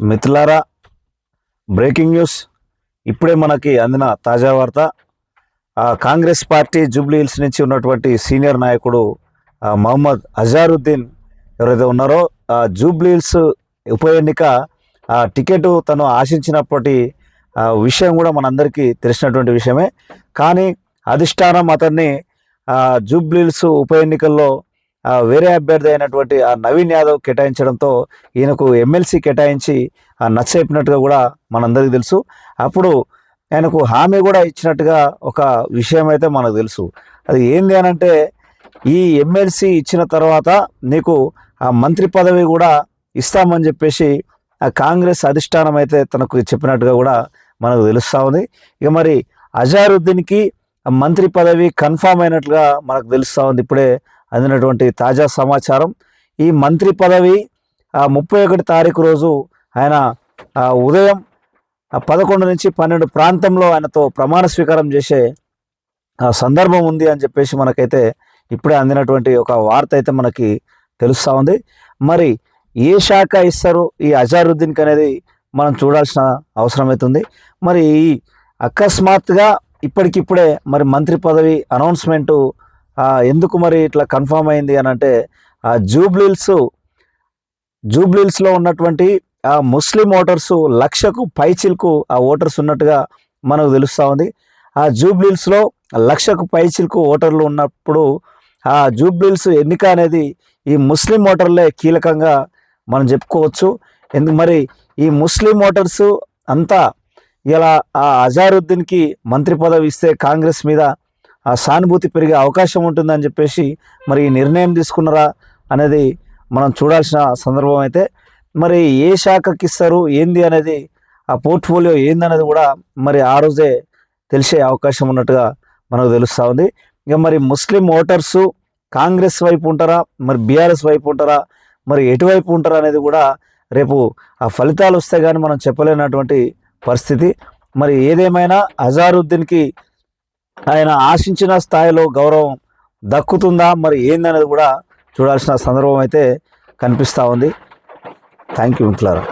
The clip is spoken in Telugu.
మిత్రులారా బ్రేకింగ్ న్యూస్. ఇప్పుడే మనకి అందిన తాజా వార్త. కాంగ్రెస్ పార్టీ జూబ్లీ హిల్స్ నుంచి ఉన్నటువంటి సీనియర్ నాయకుడు మహమ్మద్ అజారుద్దీన్ ఎవరైతే ఉన్నారో జూబ్లీ హిల్స్ ఉప ఎన్నిక ఆ, టికెట్ తను ఆశించినప్పటి విషయం కూడా మనందరికీ తెలిసినటువంటి విషయమే. కానీ అధిష్టానం అతన్ని ఆ, జూబ్లీ హిల్స్ ఉప ఎన్నికల్లో వేరే అభ్యర్థి అయినటువంటి ఆ నవీన్ యాదవ్ కేటాయించడంతో ఈయనకు ఎమ్మెల్సీ కేటాయించి ఆ నచ్చయిపోయినట్టుగా కూడా మనందరికీ తెలుసు. అప్పుడు ఆయనకు హామీ కూడా ఇచ్చినట్టుగా ఒక విషయం అయితే మనకు తెలుసు. అది ఏంది అని అంటే ఈ ఎమ్మెల్సీ ఇచ్చిన తర్వాత నీకు ఆ మంత్రి పదవి కూడా ఇస్తామని చెప్పేసి ఆ కాంగ్రెస్ అధిష్టానం అయితే తనకు చెప్పినట్టుగా కూడా మనకు తెలుస్తూ ఉంది. ఇక మరి అజారుద్దీన్కి మంత్రి పదవి కన్ఫామ్ అయినట్లుగా మనకు తెలుస్తూ ఉంది. ఇప్పుడే అందినటువంటి తాజా సమాచారం. ఈ మంత్రి పదవి ముప్పై ఒకటి తారీఖు రోజు ఆయన ఉదయం పదకొండు నుంచి పన్నెండు ప్రాంతంలో ఆయనతో ప్రమాణ స్వీకారం చేసే ఆ సందర్భం ఉంది అని చెప్పేసి మనకైతే ఇప్పుడే అందినటువంటి ఒక వార్త అయితే మనకి తెలుస్తూ ఉంది. మరి ఏ శాఖ ఇస్తారు? ఈ అజారుద్దీన్కి అనేది మనం చూడాల్సిన అవసరం అవుతుంది మరి ఈ అకస్మాత్తుగా ఇప్పటికిప్పుడే మరి మంత్రి పదవి అనౌన్స్మెంటు ఎందుకు మరి ఇట్లా కన్ఫామ్ అయింది అని అంటే ఆ జూబ్లీల్స్ జూబ్లీల్స్లో ఉన్నటువంటి ఆ ముస్లిం ఓటర్స్ లక్షకు పైచిల్కు ఆ ఓటర్స్ ఉన్నట్టుగా మనకు తెలుస్తూ ఉంది. ఆ జూబ్లీల్స్లో లక్షకు పైచిల్కు ఓటర్లు ఉన్నప్పుడు ఆ జూబ్లీల్స్ ఎన్నిక అనేది ఈ ముస్లిం ఓటర్లే కీలకంగా మనం చెప్పుకోవచ్చు. ఎందుకు మరి ఈ ముస్లిం ఓటర్సు అంతా ఇలా ఆ అజారుద్దీన్కి మంత్రి పదవి ఇస్తే కాంగ్రెస్ మీద సానుభూతి పెరిగే అవకాశం ఉంటుందని చెప్పేసి మరి ఈ నిర్ణయం తీసుకున్నారా అనేది మనం చూడాల్సిన సందర్భం అయితే మరి ఏ శాఖకి ఇస్తారు ఏంది అనేది ఆ పోర్ట్ఫోలియో ఏందనేది కూడా మరి ఆ రోజే తెలిసే అవకాశం ఉన్నట్టుగా మనకు తెలుస్తూ ఉంది. ఇక మరి ముస్లిం ఓటర్సు కాంగ్రెస్ వైపు ఉంటారా మరి బీఆర్ఎస్ వైపు ఉంటారా మరి ఎటువైపు ఉంటారా అనేది కూడా రేపు ఆ ఫలితాలు వస్తే కానీ మనం చెప్పలేనటువంటి పరిస్థితి. మరి ఏదేమైనా అజారుద్దీన్కి ఆయన ఆశించిన స్థాయిలో గౌరవం దక్కుతుందా? మరి ఏందనేది కూడా చూడాల్సిన సందర్భం అయితే కనిపిస్తూ ఉంది. థ్యాంక్ యూ మిత్రులారా.